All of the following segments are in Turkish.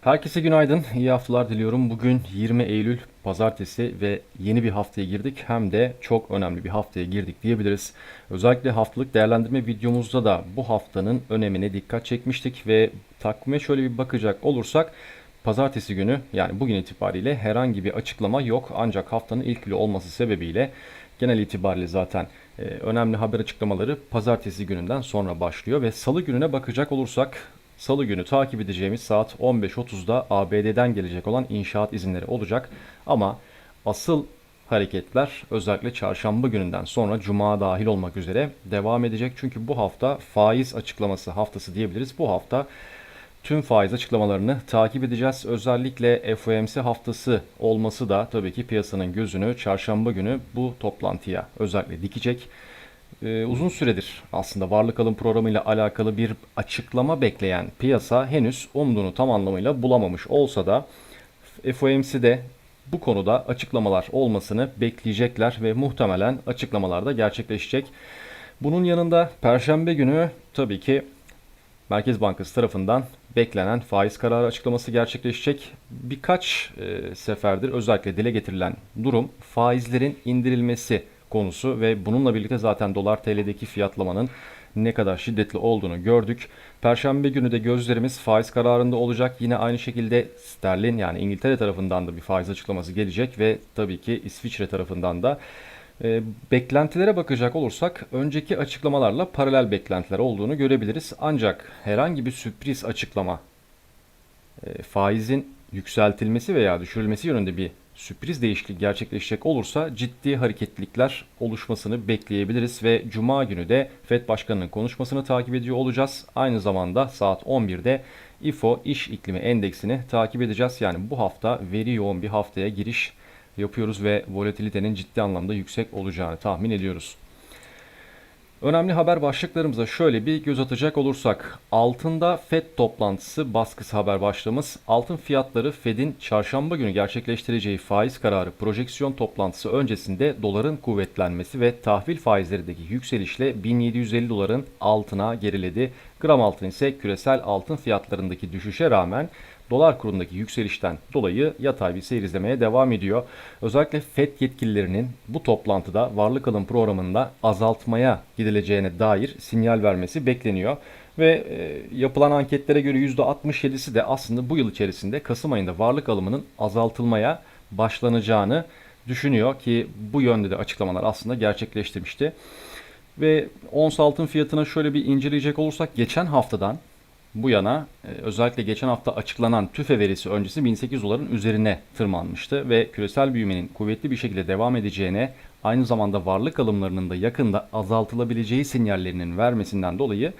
Herkese günaydın, iyi haftalar diliyorum. Bugün 20 Eylül Pazartesi ve yeni bir haftaya girdik. Hem de çok önemli bir haftaya girdik diyebiliriz. Özellikle haftalık değerlendirme videomuzda da bu haftanın önemine dikkat çekmiştik ve takvime şöyle bir bakacak olursak Pazartesi günü yani bugün itibariyle herhangi bir açıklama yok. Ancak haftanın ilk günü olması sebebiyle genel itibariyle zaten e, önemli haber açıklamaları pazartesi gününden sonra başlıyor ve salı gününe bakacak olursak Salı günü takip edeceğimiz saat 15.30'da ABD'den gelecek olan inşaat izinleri olacak. Ama asıl hareketler özellikle çarşamba gününden sonra cuma dahil olmak üzere devam edecek. Çünkü bu hafta faiz açıklaması haftası diyebiliriz. Bu hafta tüm faiz açıklamalarını takip edeceğiz. Özellikle FOMC haftası olması da tabii ki piyasanın gözünü çarşamba günü bu toplantıya özellikle dikecek. Ee, uzun süredir aslında varlık alım programıyla alakalı bir açıklama bekleyen piyasa henüz umduğunu tam anlamıyla bulamamış olsa da FOMC'de bu konuda açıklamalar olmasını bekleyecekler ve muhtemelen açıklamalar da gerçekleşecek. Bunun yanında Perşembe günü tabii ki Merkez Bankası tarafından beklenen faiz kararı açıklaması gerçekleşecek. Birkaç e, seferdir özellikle dile getirilen durum faizlerin indirilmesi konusu ve bununla birlikte zaten dolar TL'deki fiyatlamanın ne kadar şiddetli olduğunu gördük. Perşembe günü de gözlerimiz faiz kararında olacak. Yine aynı şekilde sterlin yani İngiltere tarafından da bir faiz açıklaması gelecek ve tabii ki İsviçre tarafından da e, beklentilere bakacak olursak önceki açıklamalarla paralel beklentiler olduğunu görebiliriz. Ancak herhangi bir sürpriz açıklama e, faizin yükseltilmesi veya düşürülmesi yönünde bir sürpriz değişiklik gerçekleşecek olursa ciddi hareketlilikler oluşmasını bekleyebiliriz ve Cuma günü de FED Başkanı'nın konuşmasını takip ediyor olacağız. Aynı zamanda saat 11'de IFO İş İklimi Endeksini takip edeceğiz. Yani bu hafta veri yoğun bir haftaya giriş yapıyoruz ve volatilitenin ciddi anlamda yüksek olacağını tahmin ediyoruz. Önemli haber başlıklarımıza şöyle bir göz atacak olursak altında FED toplantısı baskısı haber başlığımız altın fiyatları FED'in çarşamba günü gerçekleştireceği faiz kararı projeksiyon toplantısı öncesinde doların kuvvetlenmesi ve tahvil faizlerindeki yükselişle 1750 doların altına geriledi. Gram altın ise küresel altın fiyatlarındaki düşüşe rağmen dolar kurundaki yükselişten dolayı yatay bir seyir izlemeye devam ediyor. Özellikle FED yetkililerinin bu toplantıda varlık alım programında azaltmaya gidileceğine dair sinyal vermesi bekleniyor. Ve e, yapılan anketlere göre %67'si de aslında bu yıl içerisinde Kasım ayında varlık alımının azaltılmaya başlanacağını düşünüyor ki bu yönde de açıklamalar aslında gerçekleştirmişti. Ve ons altın fiyatına şöyle bir inceleyecek olursak geçen haftadan bu yana e, özellikle geçen hafta açıklanan TÜFE verisi öncesi 1800 doların üzerine tırmanmıştı ve küresel büyümenin kuvvetli bir şekilde devam edeceğine aynı zamanda varlık alımlarının da yakında azaltılabileceği sinyallerinin vermesinden dolayı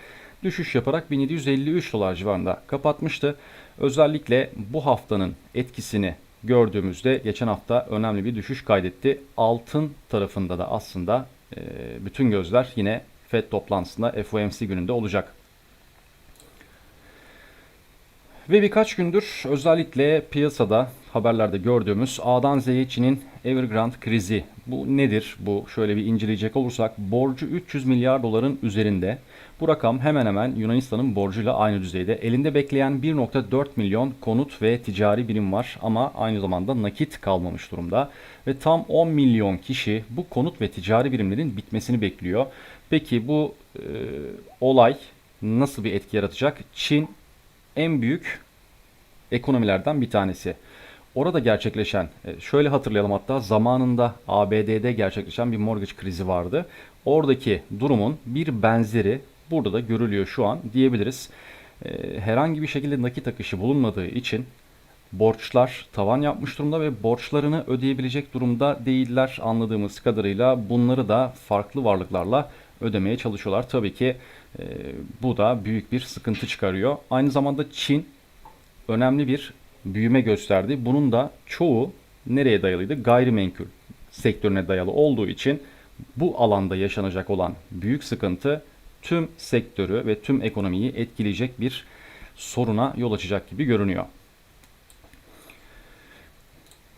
düşüş yaparak 1753 dolar civarında kapatmıştı. Özellikle bu haftanın etkisini gördüğümüzde geçen hafta önemli bir düşüş kaydetti. Altın tarafında da aslında e, bütün gözler yine FED toplantısında FOMC gününde olacak. Ve birkaç gündür özellikle piyasada haberlerde gördüğümüz A'dan Z'ye Çin'in Evergrande krizi. Bu nedir? Bu şöyle bir inceleyecek olursak borcu 300 milyar doların üzerinde. Bu rakam hemen hemen Yunanistan'ın borcuyla aynı düzeyde. Elinde bekleyen 1.4 milyon konut ve ticari birim var ama aynı zamanda nakit kalmamış durumda. Ve tam 10 milyon kişi bu konut ve ticari birimlerin bitmesini bekliyor. Peki bu e, olay nasıl bir etki yaratacak? Çin en büyük ekonomilerden bir tanesi. Orada gerçekleşen, e, şöyle hatırlayalım hatta zamanında ABD'de gerçekleşen bir mortgage krizi vardı. Oradaki durumun bir benzeri burada da görülüyor şu an diyebiliriz. E, herhangi bir şekilde nakit akışı bulunmadığı için borçlar tavan yapmış durumda ve borçlarını ödeyebilecek durumda değiller anladığımız kadarıyla bunları da farklı varlıklarla ödemeye çalışıyorlar. Tabii ki e, bu da büyük bir sıkıntı çıkarıyor. Aynı zamanda Çin önemli bir büyüme gösterdi. Bunun da çoğu nereye dayalıydı? Gayrimenkul sektörüne dayalı olduğu için bu alanda yaşanacak olan büyük sıkıntı tüm sektörü ve tüm ekonomiyi etkileyecek bir soruna yol açacak gibi görünüyor.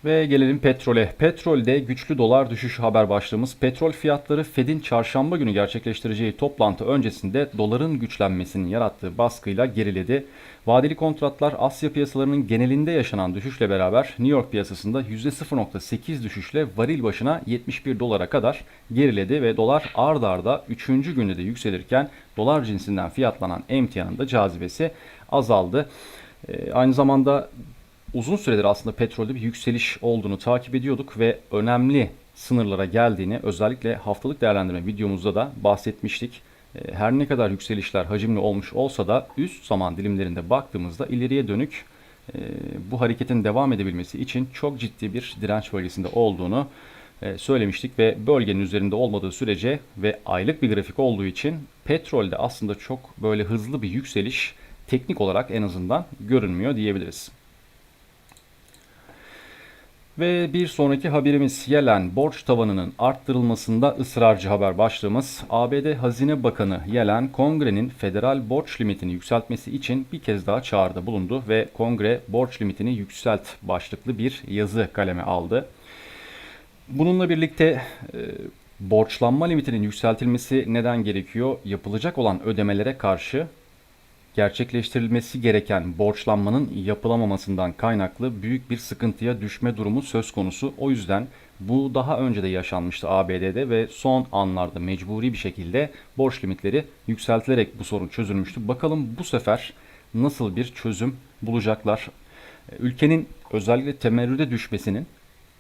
Ve gelelim petrole. Petrolde güçlü dolar düşüşü haber başlığımız. Petrol fiyatları Fed'in çarşamba günü gerçekleştireceği toplantı öncesinde doların güçlenmesinin yarattığı baskıyla geriledi. Vadeli kontratlar Asya piyasalarının genelinde yaşanan düşüşle beraber New York piyasasında %0.8 düşüşle varil başına 71 dolara kadar geriledi ve dolar ard arda 3. günde de yükselirken dolar cinsinden fiyatlanan emtianın da cazibesi azaldı. Ee, aynı zamanda uzun süredir aslında petrolde bir yükseliş olduğunu takip ediyorduk ve önemli sınırlara geldiğini özellikle haftalık değerlendirme videomuzda da bahsetmiştik. E, her ne kadar yükselişler hacimli olmuş olsa da üst zaman dilimlerinde baktığımızda ileriye dönük e, bu hareketin devam edebilmesi için çok ciddi bir direnç bölgesinde olduğunu e, söylemiştik ve bölgenin üzerinde olmadığı sürece ve aylık bir grafik olduğu için petrolde aslında çok böyle hızlı bir yükseliş teknik olarak en azından görünmüyor diyebiliriz. Ve bir sonraki haberimiz Yellen borç tavanının arttırılmasında ısrarcı haber başlığımız. ABD Hazine Bakanı Yellen kongrenin federal borç limitini yükseltmesi için bir kez daha çağrıda bulundu ve kongre borç limitini yükselt başlıklı bir yazı kaleme aldı. Bununla birlikte e, borçlanma limitinin yükseltilmesi neden gerekiyor? Yapılacak olan ödemelere karşı gerçekleştirilmesi gereken borçlanmanın yapılamamasından kaynaklı büyük bir sıkıntıya düşme durumu söz konusu. O yüzden bu daha önce de yaşanmıştı ABD'de ve son anlarda mecburi bir şekilde borç limitleri yükseltilerek bu sorun çözülmüştü. Bakalım bu sefer nasıl bir çözüm bulacaklar? Ülkenin özellikle temerrüde düşmesinin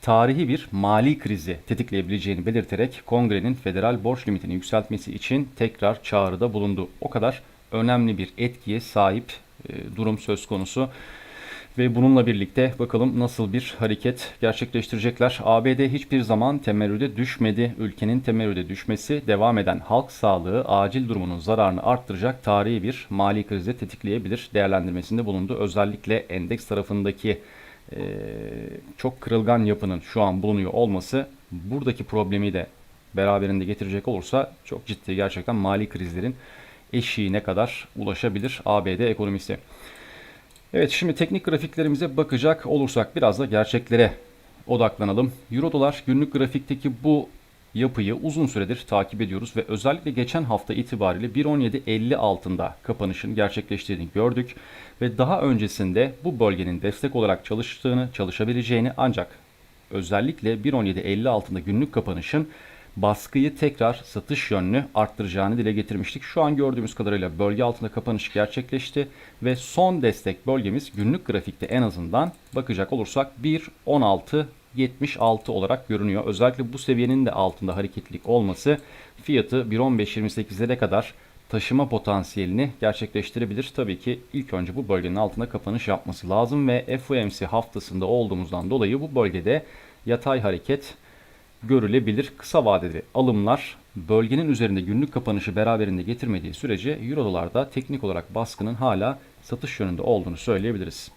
tarihi bir mali krizi tetikleyebileceğini belirterek kongrenin federal borç limitini yükseltmesi için tekrar çağrıda bulundu. O kadar önemli bir etkiye sahip e, durum söz konusu. Ve bununla birlikte bakalım nasıl bir hareket gerçekleştirecekler. ABD hiçbir zaman temerrüde düşmedi. Ülkenin temerrüde düşmesi devam eden halk sağlığı acil durumunun zararını arttıracak tarihi bir mali krize tetikleyebilir değerlendirmesinde bulundu. Özellikle endeks tarafındaki e, çok kırılgan yapının şu an bulunuyor olması buradaki problemi de beraberinde getirecek olursa çok ciddi gerçekten mali krizlerin eşiğine kadar ulaşabilir ABD ekonomisi. Evet şimdi teknik grafiklerimize bakacak olursak biraz da gerçeklere odaklanalım. Euro dolar günlük grafikteki bu yapıyı uzun süredir takip ediyoruz ve özellikle geçen hafta itibariyle 1.17.50 altında kapanışın gerçekleştiğini gördük ve daha öncesinde bu bölgenin destek olarak çalıştığını, çalışabileceğini ancak özellikle 1.17.50 altında günlük kapanışın baskıyı tekrar satış yönlü arttıracağını dile getirmiştik. Şu an gördüğümüz kadarıyla bölge altında kapanış gerçekleşti ve son destek bölgemiz günlük grafikte en azından bakacak olursak 1.16.76 olarak görünüyor. Özellikle bu seviyenin de altında hareketlilik olması fiyatı 1.15.28'lere kadar taşıma potansiyelini gerçekleştirebilir. Tabii ki ilk önce bu bölgenin altında kapanış yapması lazım ve FOMC haftasında olduğumuzdan dolayı bu bölgede yatay hareket görülebilir. Kısa vadeli alımlar bölgenin üzerinde günlük kapanışı beraberinde getirmediği sürece Euro dolarda teknik olarak baskının hala satış yönünde olduğunu söyleyebiliriz.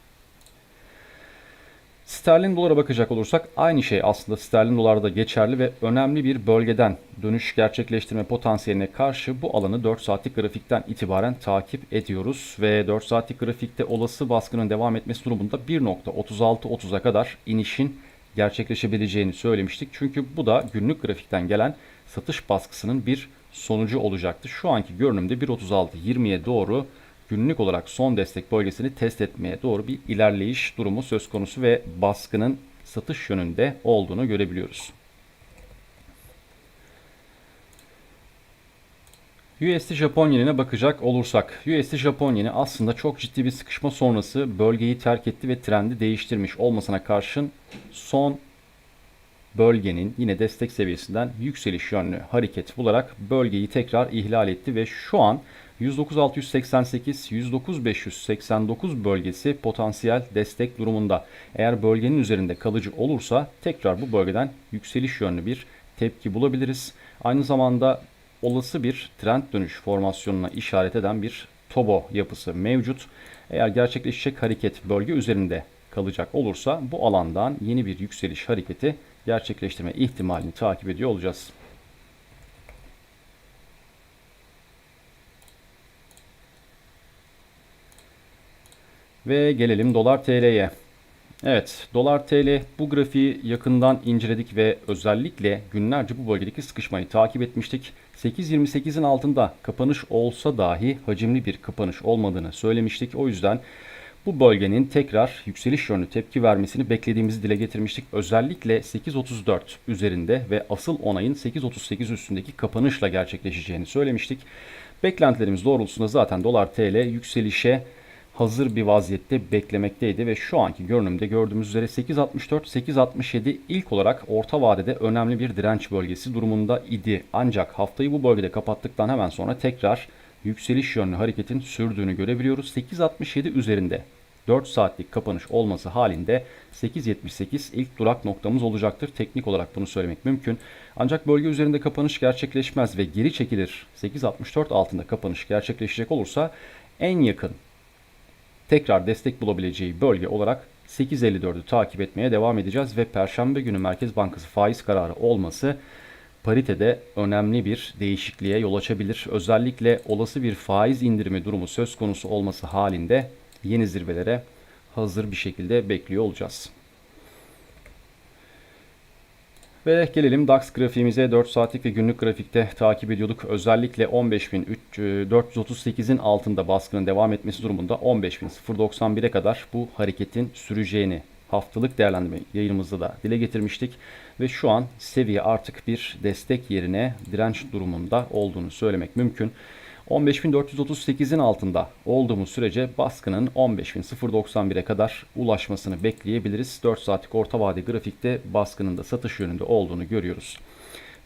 Sterlin dolara bakacak olursak aynı şey aslında sterlin dolarda geçerli ve önemli bir bölgeden dönüş gerçekleştirme potansiyeline karşı bu alanı 4 saatlik grafikten itibaren takip ediyoruz ve 4 saatlik grafikte olası baskının devam etmesi durumunda 1.36-30'a kadar inişin gerçekleşebileceğini söylemiştik. Çünkü bu da günlük grafikten gelen satış baskısının bir sonucu olacaktı. Şu anki görünümde 1.36-20'ye doğru günlük olarak son destek bölgesini test etmeye doğru bir ilerleyiş durumu söz konusu ve baskının satış yönünde olduğunu görebiliyoruz. USD Japon yenine bakacak olursak USD Japon yeni aslında çok ciddi bir sıkışma sonrası bölgeyi terk etti ve trendi değiştirmiş olmasına karşın son bölgenin yine destek seviyesinden yükseliş yönlü hareket bularak bölgeyi tekrar ihlal etti ve şu an 109.688 109.589 bölgesi potansiyel destek durumunda. Eğer bölgenin üzerinde kalıcı olursa tekrar bu bölgeden yükseliş yönlü bir tepki bulabiliriz. Aynı zamanda olası bir trend dönüş formasyonuna işaret eden bir tobo yapısı mevcut. Eğer gerçekleşecek hareket bölge üzerinde kalacak olursa bu alandan yeni bir yükseliş hareketi gerçekleştirme ihtimalini takip ediyor olacağız. Ve gelelim dolar TL'ye. Evet, dolar TL bu grafiği yakından inceledik ve özellikle günlerce bu bölgedeki sıkışmayı takip etmiştik. 8.28'in altında kapanış olsa dahi hacimli bir kapanış olmadığını söylemiştik. O yüzden bu bölgenin tekrar yükseliş yönlü tepki vermesini beklediğimizi dile getirmiştik. Özellikle 8.34 üzerinde ve asıl onayın 8.38 üstündeki kapanışla gerçekleşeceğini söylemiştik. Beklentilerimiz doğrultusunda zaten dolar TL yükselişe hazır bir vaziyette beklemekteydi ve şu anki görünümde gördüğümüz üzere 8.64-8.67 ilk olarak orta vadede önemli bir direnç bölgesi durumunda idi. Ancak haftayı bu bölgede kapattıktan hemen sonra tekrar yükseliş yönlü hareketin sürdüğünü görebiliyoruz. 8.67 üzerinde 4 saatlik kapanış olması halinde 8.78 ilk durak noktamız olacaktır. Teknik olarak bunu söylemek mümkün. Ancak bölge üzerinde kapanış gerçekleşmez ve geri çekilir. 8.64 altında kapanış gerçekleşecek olursa en yakın tekrar destek bulabileceği bölge olarak 8.54'ü takip etmeye devam edeceğiz ve Perşembe günü Merkez Bankası faiz kararı olması paritede önemli bir değişikliğe yol açabilir. Özellikle olası bir faiz indirimi durumu söz konusu olması halinde yeni zirvelere hazır bir şekilde bekliyor olacağız. Ve gelelim DAX grafiğimize 4 saatlik ve günlük grafikte takip ediyorduk. Özellikle 15.438'in altında baskının devam etmesi durumunda 15.091'e kadar bu hareketin süreceğini haftalık değerlendirme yayınımızda da dile getirmiştik. Ve şu an seviye artık bir destek yerine direnç durumunda olduğunu söylemek mümkün. 15.438'in altında olduğumuz sürece baskının 15.091'e kadar ulaşmasını bekleyebiliriz. 4 saatlik orta vade grafikte baskının da satış yönünde olduğunu görüyoruz.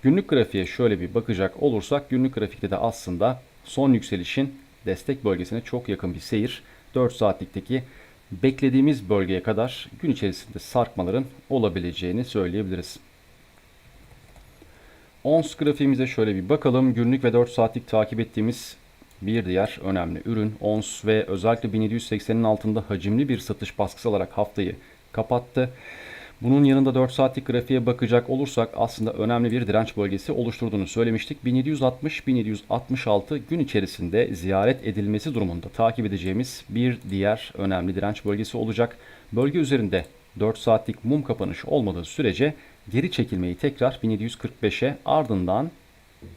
Günlük grafiğe şöyle bir bakacak olursak günlük grafikte de aslında son yükselişin destek bölgesine çok yakın bir seyir. 4 saatlikteki beklediğimiz bölgeye kadar gün içerisinde sarkmaların olabileceğini söyleyebiliriz. ONS grafiğimize şöyle bir bakalım. Günlük ve 4 saatlik takip ettiğimiz bir diğer önemli ürün ONS ve özellikle 1780'in altında hacimli bir satış baskısı alarak haftayı kapattı. Bunun yanında 4 saatlik grafiğe bakacak olursak aslında önemli bir direnç bölgesi oluşturduğunu söylemiştik. 1760-1766 gün içerisinde ziyaret edilmesi durumunda takip edeceğimiz bir diğer önemli direnç bölgesi olacak. Bölge üzerinde 4 saatlik mum kapanış olmadığı sürece geri çekilmeyi tekrar 1745'e ardından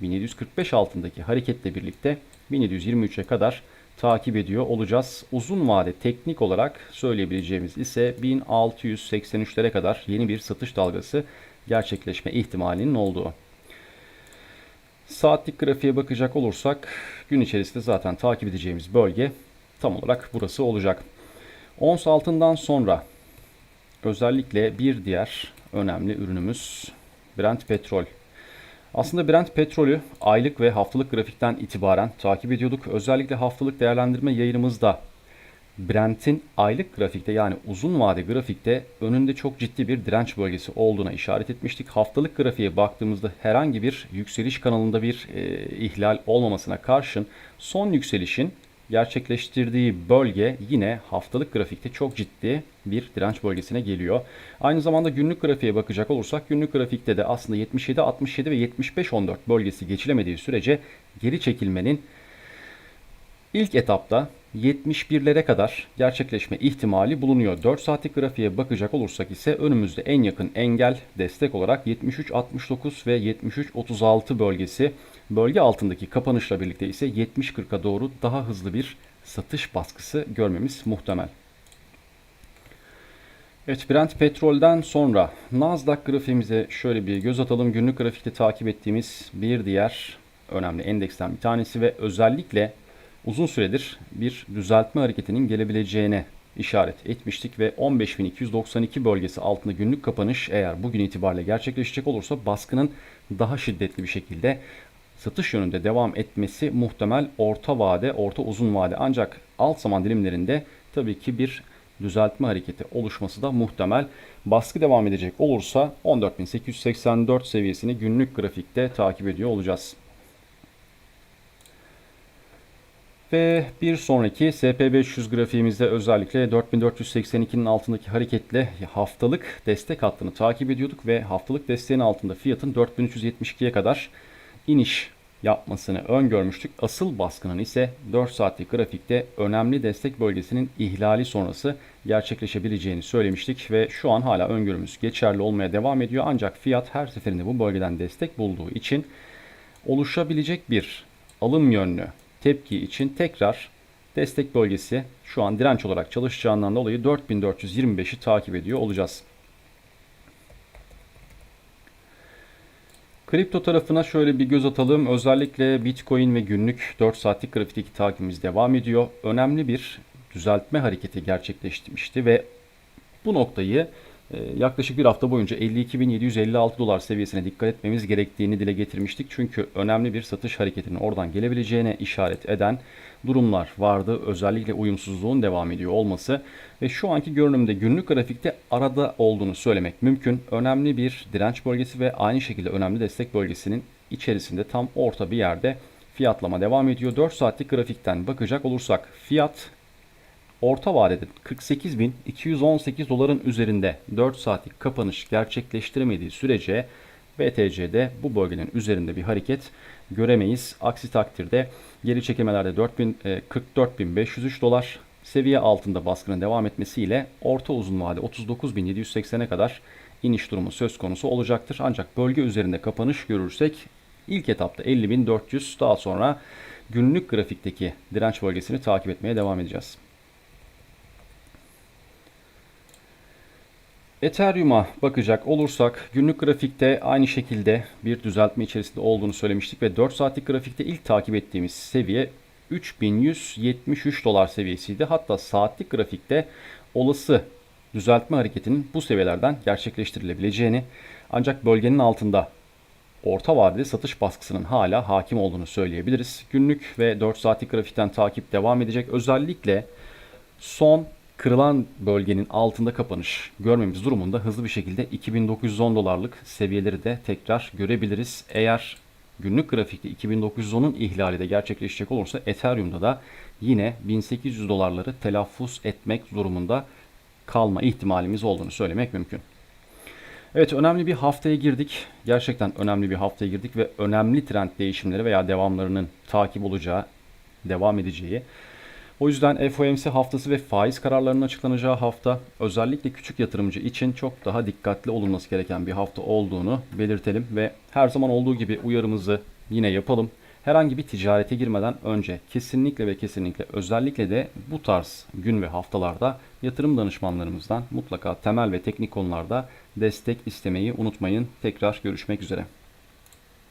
1745 altındaki hareketle birlikte 1723'e kadar takip ediyor olacağız. Uzun vade teknik olarak söyleyebileceğimiz ise 1683'lere kadar yeni bir satış dalgası gerçekleşme ihtimalinin olduğu. Saatlik grafiğe bakacak olursak gün içerisinde zaten takip edeceğimiz bölge tam olarak burası olacak. Ons altından sonra özellikle bir diğer önemli ürünümüz Brent petrol. Aslında Brent petrolü aylık ve haftalık grafikten itibaren takip ediyorduk. Özellikle haftalık değerlendirme yayınımızda Brent'in aylık grafikte yani uzun vade grafikte önünde çok ciddi bir direnç bölgesi olduğuna işaret etmiştik. Haftalık grafiğe baktığımızda herhangi bir yükseliş kanalında bir e, ihlal olmamasına karşın son yükselişin gerçekleştirdiği bölge yine haftalık grafikte çok ciddi bir direnç bölgesine geliyor. Aynı zamanda günlük grafiğe bakacak olursak günlük grafikte de aslında 77, 67 ve 75, 14 bölgesi geçilemediği sürece geri çekilmenin ilk etapta 71'lere kadar gerçekleşme ihtimali bulunuyor. 4 saatlik grafiğe bakacak olursak ise önümüzde en yakın engel destek olarak 73-69 ve 73-36 bölgesi. Bölge altındaki kapanışla birlikte ise 70-40'a doğru daha hızlı bir satış baskısı görmemiz muhtemel. Evet Brent petrolden sonra Nasdaq grafiğimize şöyle bir göz atalım. Günlük grafikte takip ettiğimiz bir diğer önemli endeksten bir tanesi ve özellikle uzun süredir bir düzeltme hareketinin gelebileceğine işaret etmiştik ve 15.292 bölgesi altında günlük kapanış eğer bugün itibariyle gerçekleşecek olursa baskının daha şiddetli bir şekilde satış yönünde devam etmesi muhtemel orta vade, orta uzun vade ancak alt zaman dilimlerinde tabii ki bir düzeltme hareketi oluşması da muhtemel. Baskı devam edecek olursa 14.884 seviyesini günlük grafikte takip ediyor olacağız. Ve bir sonraki SP500 grafiğimizde özellikle 4482'nin altındaki hareketle haftalık destek hattını takip ediyorduk ve haftalık desteğin altında fiyatın 4372'ye kadar iniş yapmasını öngörmüştük. Asıl baskının ise 4 saatlik grafikte önemli destek bölgesinin ihlali sonrası gerçekleşebileceğini söylemiştik ve şu an hala öngörümüz geçerli olmaya devam ediyor. Ancak fiyat her seferinde bu bölgeden destek bulduğu için oluşabilecek bir alım yönlü tepki için tekrar destek bölgesi şu an direnç olarak çalışacağından dolayı 4425'i takip ediyor olacağız. Kripto tarafına şöyle bir göz atalım. Özellikle Bitcoin ve günlük 4 saatlik grafikteki takibimiz devam ediyor. Önemli bir düzeltme hareketi gerçekleştirmişti ve bu noktayı yaklaşık bir hafta boyunca 52.756 dolar seviyesine dikkat etmemiz gerektiğini dile getirmiştik. Çünkü önemli bir satış hareketinin oradan gelebileceğine işaret eden durumlar vardı. Özellikle uyumsuzluğun devam ediyor olması ve şu anki görünümde günlük grafikte arada olduğunu söylemek mümkün. Önemli bir direnç bölgesi ve aynı şekilde önemli destek bölgesinin içerisinde tam orta bir yerde fiyatlama devam ediyor. 4 saatlik grafikten bakacak olursak fiyat orta vadede 48.218 doların üzerinde 4 saatlik kapanış gerçekleştiremediği sürece BTC'de bu bölgenin üzerinde bir hareket göremeyiz. Aksi takdirde geri çekilmelerde 4000, e, 44.503 dolar seviye altında baskının devam etmesiyle orta uzun vade 39.780'e kadar iniş durumu söz konusu olacaktır. Ancak bölge üzerinde kapanış görürsek ilk etapta 50.400 daha sonra günlük grafikteki direnç bölgesini takip etmeye devam edeceğiz. Ethereum'a bakacak olursak günlük grafikte aynı şekilde bir düzeltme içerisinde olduğunu söylemiştik ve 4 saatlik grafikte ilk takip ettiğimiz seviye 3173 dolar seviyesiydi. Hatta saatlik grafikte olası düzeltme hareketinin bu seviyelerden gerçekleştirilebileceğini ancak bölgenin altında orta vadeli satış baskısının hala hakim olduğunu söyleyebiliriz. Günlük ve 4 saatlik grafikten takip devam edecek. Özellikle son kırılan bölgenin altında kapanış görmemiz durumunda hızlı bir şekilde 2910 dolarlık seviyeleri de tekrar görebiliriz. Eğer günlük grafikte 2910'un ihlali de gerçekleşecek olursa Ethereum'da da yine 1800 dolarları telaffuz etmek durumunda kalma ihtimalimiz olduğunu söylemek mümkün. Evet önemli bir haftaya girdik. Gerçekten önemli bir haftaya girdik ve önemli trend değişimleri veya devamlarının takip olacağı, devam edeceği o yüzden FOMC haftası ve faiz kararlarının açıklanacağı hafta özellikle küçük yatırımcı için çok daha dikkatli olunması gereken bir hafta olduğunu belirtelim ve her zaman olduğu gibi uyarımızı yine yapalım. Herhangi bir ticarete girmeden önce kesinlikle ve kesinlikle özellikle de bu tarz gün ve haftalarda yatırım danışmanlarımızdan mutlaka temel ve teknik konularda destek istemeyi unutmayın. Tekrar görüşmek üzere.